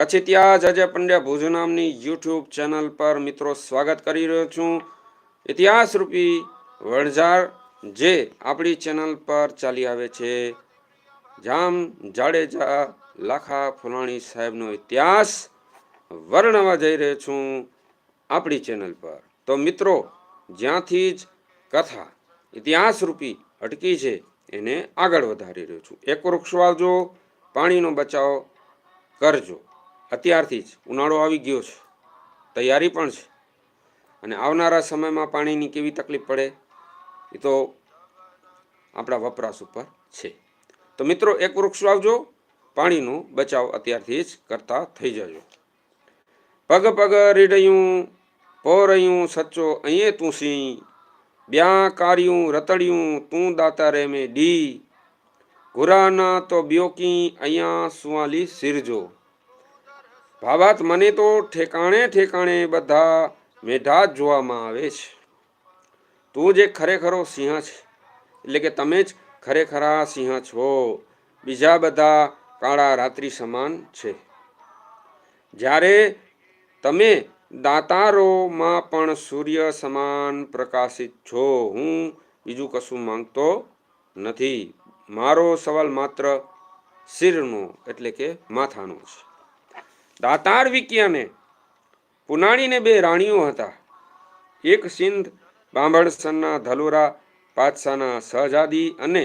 પછી ત્યાં જજે પંડ્યા ભુજ નામની યુટ્યુબ ચેનલ પર મિત્રો સ્વાગત કરી રહ્યો છું. ઇતિહાસ રૂપી વણઝાર જે આપણી ચેનલ પર ચાલી આવે છે. જામ જાડેજા લાખા ફુલાણી સાહેબનો ઇતિહાસ વર્ણવા જઈ રહ્યો છું આપણી ચેનલ પર. તો મિત્રો, જ્યાંથી જ કથા ઇતિહાસ રૂપી અટકી છે એને આગળ વધારી રહ્યો છું. એક વૃક્ષ વાવજો, પાણીનો બચાવ કરજો. અત્યારથી જ ઉનાળો આવી ગયો છે. તૈયારી પણ છે. અને આવનારા સમયમાં પાણીની કેવી તકલીફ પડે એ તો આપણા વપરાશ ઉપર છે. તો મિત્રો, એક વૃક્ષ વાવજો. પાણીનો બચાવ અત્યારથી જ કરતા થઈ જજો. પગ પગ રીડયું, પોરયું, સચ્ચો અહીંયા તું સિંહ બ્યા કાર્યું, રતડિયું, તું દાતા રે મેં ડી. ગુરાના તો બ્યોકી, અહીંયા સુવાલી સિરજો. ભાવાત મને તો ઠેકાણે ઠેકાણે બધા મેઢા જ જોવામાં આવે છે. તું જે ખરેખરો સિંહ છે, એટલે કે તમે જ ખરેખરા સિંહ છો, બીજા બધા કાળા રાત્રિ સમાન છે. જ્યારે તમે દાતારોમાં પણ સૂર્ય સમાન પ્રકાશિત છો, હું બીજું કશું માંગતો નથી. મારો સવાલ માત્ર શિરનો, એટલે કે માથાનો છે. દાતાર વિક્યાને પુનાણીને બે રાણીઓ હતા. એક સિંધ બાંભળસરના ધલોરા પાતસાના સહજાદી અને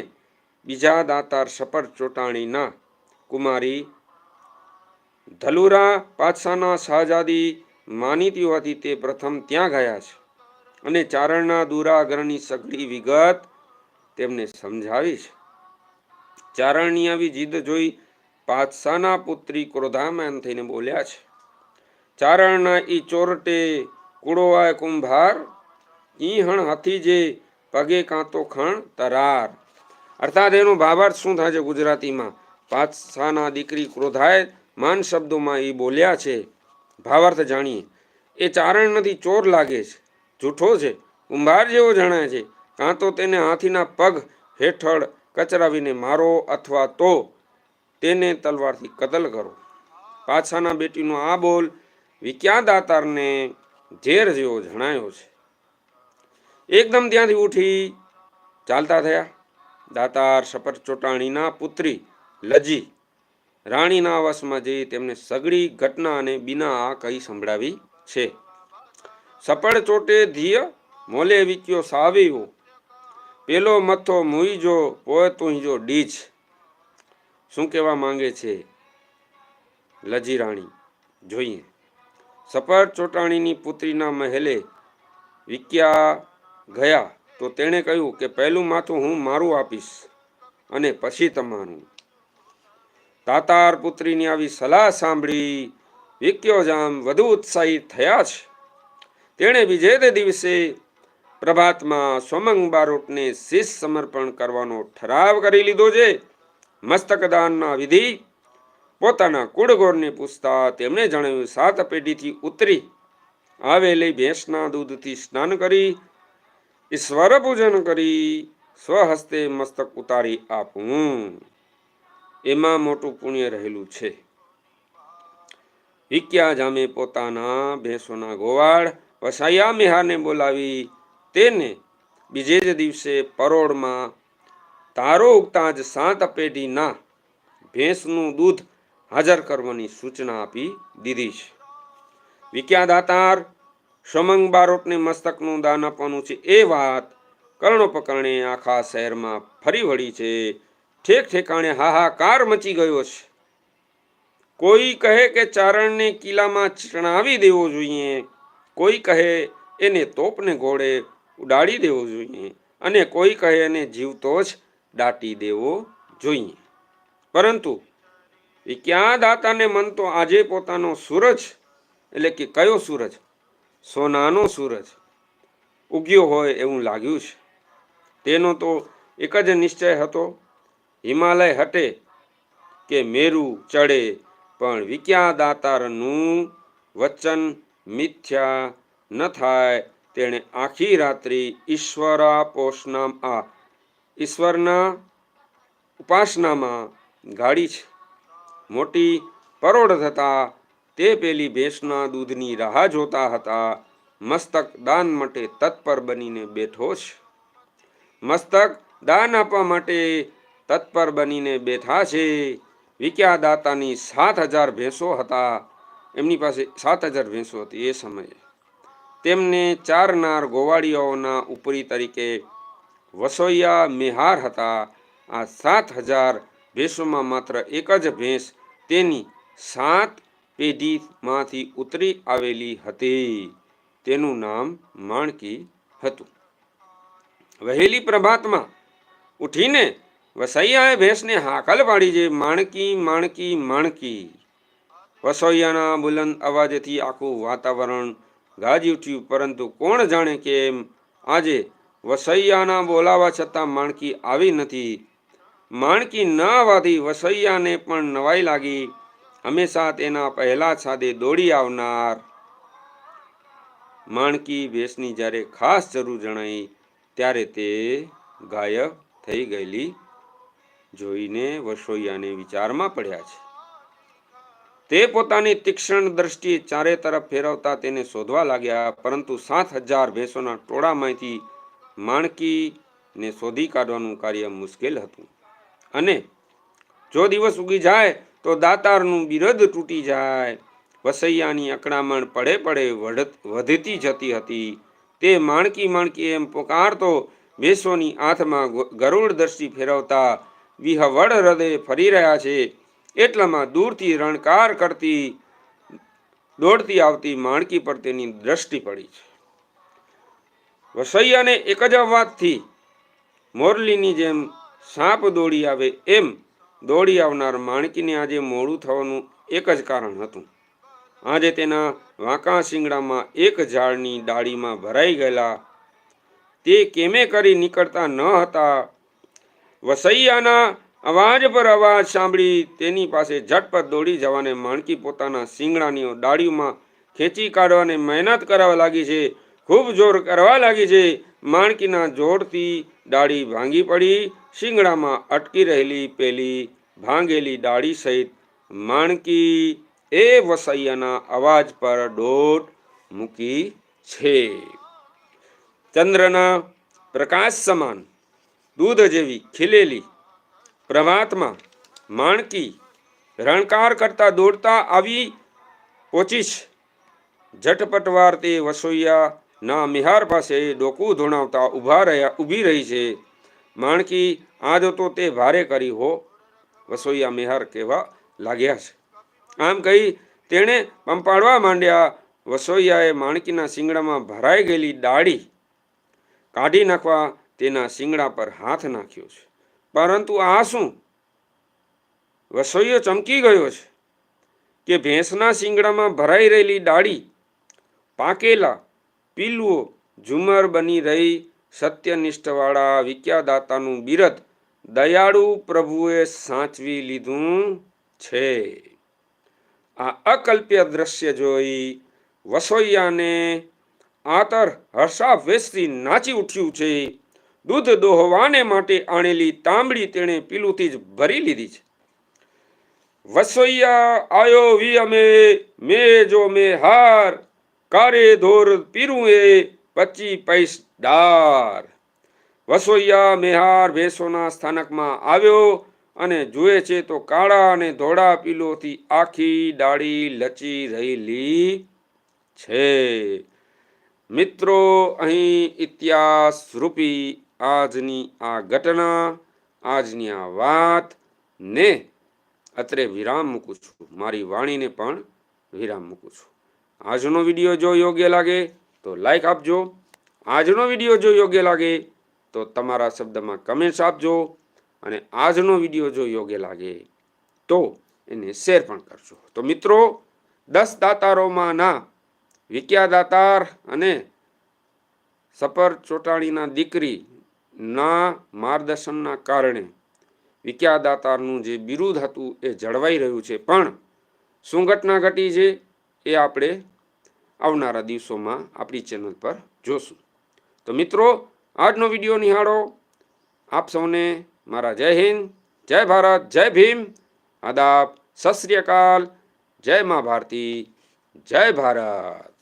બીજા દાતાર સપર ચોટાણીના કુમારી. ધલુરા પાતસાના શાહજાદી માનીતી હોવાથી તે પ્રથમ ત્યાં ગયા છે અને ચારણના દુરાગ્રહની સઘળી વિગત તેમને સમજાવી છે. ચારણની આવી જીદ જોઈ પાતસાના પુત્રી ક્રોધામાન થઈને બોલ્યા છે ચારણના ઈ ચોરટે કુડોવાય કુંભાર, ઈહણ હણ હાથી જે પગે કાંતો ખણ તરાર. અર્થાત એનો ભાવાર્થ શું થાય છે ગુજરાતીમાં? પાતસાના દીકરી ક્રોધાય માન શબ્દોમાં એ બોલ્યા છે, ભાવાર્થ જાણીએ. એ ચારણ નથી ચોર લાગે છે, જૂઠો છે, કુંભાર જેવો જણાય છે. કાં તો તેને હાથીના પગ હેઠળ કચરાવીને મારો અથવા તો તેને તલવારથી કતલ કરો. પાછાના બેટીનો આ બોલ વિક્યા દાતારને ઝેર જેવો જણાયો છે. એકદમ ત્યાંથી ઉઠી ચાલતા થયા. દાતાર સપર ચોટાણીના પુત્રી લજી રાણીના વશમાં જઈ તેમને સગળી ઘટના અને બિના આ કહી સંભળાવી છે. સપડ ચોટે ધીય, મોલે વિક્યો સાવ્યો. પેલો મથો મુઈજો, પોય તુંજો ડીજ. શું કહેવા માંગે છે? લજી રાણી, જોઈએ. સફર ચોટાણીની પુત્રીના મહેલે વિક્યા ગયા તો તેણે કહ્યું કે પહેલું માથું હું મારું આપીશ અને પછી તમારું. તાતાર પુત્રીની આવી સલાહ સાંભળી વિક્યો જામ વધુ ઉત્સાહિત થયા છે. તેણે તે દિવસે પ્રભાતમાં સોમંગ બારોટને શીશ સમર્પણ કરવાનો ઠરાવ કરી લીધો છે. મસ્તકદાનના વિધિ પોતાના કુળગોરને પૂછતા તેમણે જણાવ્યું, સાત પેઢીથી ઉતરી આવેલી ભેંસના દૂધથી સ્નાન કરી, ઈશ્વર પૂજન કરી, સ્વહસ્તે મસ્તક ઉતારી આપવું એમાં મોટું પુણ્ય રહેલું છે. વિક્યા જામે પોતાના ભેંસોના ગોવાળ વસાયા મેહાને બોલાવી, તેને બીજે જ દિવસે પરોળમાં તારો ઉગતા જ સાત પેઢીના ભેંસનું દૂધ હાજર કરવાની સૂચના આપી દીધી છે. વિક્યા દાતાર સમંગ બારોટને મસ્તકનું દાન આપવાનું છે. એ વાત કર્ણોપકર્ણે આખા શહેરમાં ફરી વળી છે. ઠેક ઠેકાણે હાહાકાર મચી ગયો છે. કોઈ કહે કે ચારણને કિલ્લામાં ચણાવી દેવો જોઈએ. કોઈ કહે એને તોપને ઘોડે ઉડાડી દેવો જોઈએ. અને કોઈ કહે એને જીવતો જ દાટી દેવો જોઈએ. પરંતુ એ ક્યાં દાતાને મન તો આજે પોતાનો સૂરજ? એટલે કે કયો સૂરજ? સોનાનો સૂરજ. ઉગ્યો હોય એવું લાગ્યું છે. તેનો તો એક જ નિશ્ચય હતો. હિમાલય હટે કે મેરુ ચડે, પણ વિક્યા દાતારનું વચન મિથ્યા ન થાય. તેણે આખી રાત્રિ ઈશ્વરા પોષનામ આ ઈશ્વરના ઉપાસનામાં ગાડી છે. મોટી પરોઢ થતા તે પેલી ભેંસના દૂધની રાહ જોતા હતા. મસ્તક દાન માટે તત્પર બનીને બેઠો છે. મસ્તક દાન આપવા માટે તત્પર બનીને બેઠા છે. વિક્યા દાતાની સાત હજાર ભેંસો હતા. એમની પાસે સાત હજાર ભેંસો હતી એ સમયે. તેમને ચારનાર ગોવાળીઓના ઉપરી તરીકે વસોયા મેહાર હતા. આ સાત હજાર ભેંસોમાં માત્ર એક જ ભેંસ તેની સાત પેઢીમાંથી ઉતરી આવેલી હતી. તેનું નામ માણકી હતું. વહેલી પ્રભાતમાં ઉઠીને વસૈયાએ ભેંસને હાકલ પાડી છે માણકી માણકી માણકી. વસોૈયાના બુલંદ અવાજથી આખું વાતાવરણ ગાજી ઉઠ્યું પરંતુ કોણ જાણે કેમ આજે વસૈયાના બોલાવા છતાં માણકી આવી નથી. માણકી ન આવવાથી વસૈયાને પણ નવાઈ લાગી. હંમેશા તેના પહેલા છાદે દોડી આવનાર. માણકી ભેંસની જ્યારે ખાસ જરૂર જણાઈ, ત્યારે તે ગાયબ થઈ ગયેલી જોઈને વસોઈયાને વિચારમાં પડ્યા છે. તે પોતાની તીક્ષ્ણ દ્રષ્ટિએ ચારે તરફ ફેરવતા તેને શોધવા લાગ્યા, પરંતુ સાત હજાર ભેંસોના ટોળામાંથી માણકીને શોધી કાઢવાનું કાર્ય મુશ્કેલ હતું. અને જો દિવસ ઉગી જાય તો દાતારનું બિરદ તૂટી જાય. વસૈયાની અકળામણ પડે પડે વધતી જતી હતી. તે માણકી માણકી એમ પોકારતો ભેંસોની આંખમાં ગરુડ દ્રષ્ટિ ફેરવતા વિહવડ હૃદય ફરી રહ્યા છે. એટલામાં દૂરથી રણકાર કરતી, દોડતી આવતી માણકી પર તેની દ્રષ્ટિ પડી છે. વસૈયાને એક જ અવાજથી મોરલીની જેમ સાપ દોડી આવે એમ દોડી આવનાર માણકીને આજે મોડું થવાનું એક જ કારણ હતું. આજે તેના વાંકા શિંગડામાં એક ઝાડની ડાળીમાં ભરાઈ ગયેલા. તે કેમે કરી નીકળતા ન હતા. વસૈયાના અવાજ પર અવાજ સાંભળી તેની પાસે ઝટપટ દોડી જવાને માણકી પોતાના શિંગડાની ડાળીમાં ખેંચી કાઢવાને મહેનત કરવા લાગી છે. ખૂબ જોર કરવા લાગી છે. માણકીના જોરથી ડાળી ભાંગી પડી. શિંગડામાં અટકી રહેલી પેલી ભાંગેલી ડાળી સહિત માણકી એ વસૈયાના અવાજ પર દોટ મૂકી છે. ચંદ્રના પ્રકાશ સમાન, દૂધ જેવી ખીલેલી પ્રભાતમાં માણકી રણકાર કરતા દોડતા આવી પહોંચી છે. ઝટપટવાર તે વસોઈયા ના મિહાર પાસે ડોકું ધોણાવતા ઊભા રહ્યા, ઊભી રહી છે. માણકી, આજ તો તે ભારે કરી હો. વસોઈયા મિહાર કહેવા લાગ્યા છે. આમ કહી તેણે પંપાડવા માંડ્યા. વસોઈયાએ માણકીના શિંગડામાં ભરાઈ ગયેલી ડાળી કાઢી નાખવા તેના શિંગડા પર હાથ નાખ્યો છે. પરંતુ આ શું? વસોઈયો ચમકી ગયો છે કે ભેંસના શિંગડામાં ભરાઈ રહેલી ડાળી પાકેલા પીલુઓ ઝુમર બની રહી સત્યનિષ્ઠવાળા વિક્યાદાતાનું બિરદ દયાળુ પ્રભુએ સાચવી લીધું છે. આ અકલ્પ્ય દ્રશ્ય જોઈ વસોઈયાને આતર હર્ષાવેશથી નાચી ઉઠ્યું છે. દૂધ દોહવાને માટે આણેલી તાંબડી તેણે પીલુથી જ ભરી લીધી છે. વસોઈયા, આયો વી અમે, મે જો મે હાર કારે ધોર પીરું એ પચી પૈસ ડાર. વસોઈયા મેહાર ભેંસોના સ્થાનકમાં આવ્યો અને જુએ છે તો કાળા અને ધોળા પીલોથી આખી ડાળી લચી રહેલી છે. મિત્રો, અહીં ઇતિહાસ રૂપી આજની આ ઘટના, આજની આ વાત ને અત્રે વિરામ મૂકું છું. મારી વાણીને પણ વિરામ મૂકું છું. આજનો વીડિયો જો યોગ્ય લાગે તો લાઈક આપજો. આજનો વીડિયો જો યોગ્ય લાગે તો તમારા શબ્દમાં કમેન્ટ્સ આપજો અને આજનો વીડિયો જો યોગ્ય લાગે તો એને શેર પણ કરજો. તો મિત્રો, દસ દાતારોમાં ના વિક્યા દાતાર અને સપર ચોટાણીના દીકરીના માર્ગદર્શનના કારણે વિક્યા દાતારનું જે બિરુદ હતું એ જળવાઈ રહ્યું છે. પણ શું ઘટના ઘટી છે. એ આપણે આવનારા દિવસોમાં આપણી ચેનલ પર જોશું. તો મિત્રો, આજનો વીડિયો નિહાળો. આપ સૌને મારા જય હિન્દ, જય ભારત, જય ભીમ. આદાબ, સત શ્રી અકાલ. જય મા ભારતી, જય ભારત.